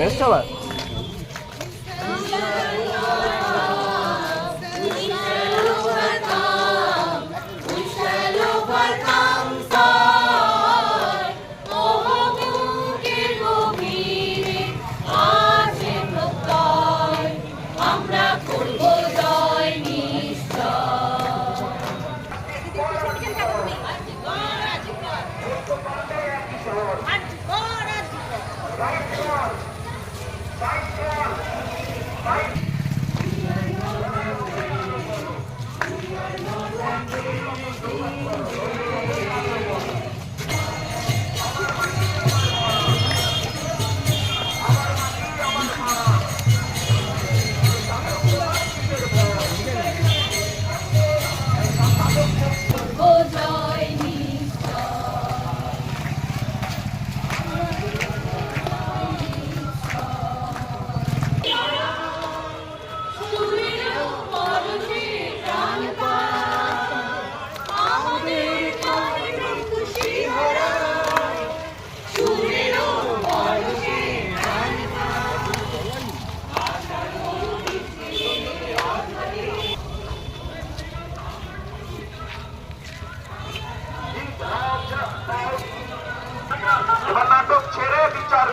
conhece, lá? Right?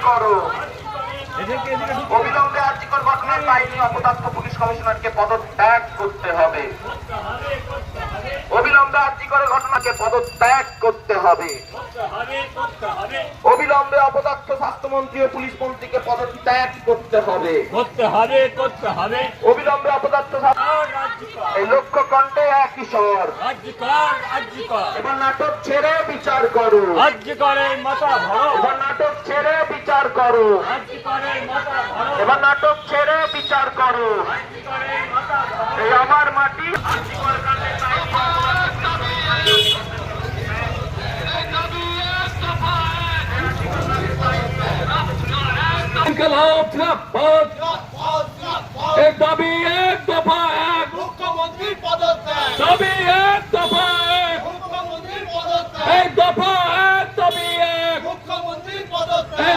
করো। অবিলম্বে আর্যিকর ঘটনায় বাহিনী অপদার্থ পুলিশ কমিশনারকে পদত্যাগ করতে হবে। অবিলম্বে আর্যিকর ঘটনাকে পদত্যাগ করতে হবে। অবিলম্বে অপদার্থ স্বাস্থ্যমন্ত্রী ও পুলিশ মন্ত্রীকে পদত্যাগ করতে হবে। অবিলম্বে অপদার্থ এই লক্ষ্য কণ্ঠে এক কিশোর এবার নাটক ছেড়ে বিচার করো। এবার নাটক ছেড়ে বিচার করো। এবার নাটক ছেড়ে বিচার করো। এই আমার মাটি। এক দাবি এক দফা এক। মুখ্যমন্ত্রী পদত্যাগ। দাবি এক দফা এক। মুখ্যমন্ত্রী পদত্যাগ। এক দফা এক দাবি এক মুখ্যমন্ত্রী এক পদত্যাগ দফা এক দাবি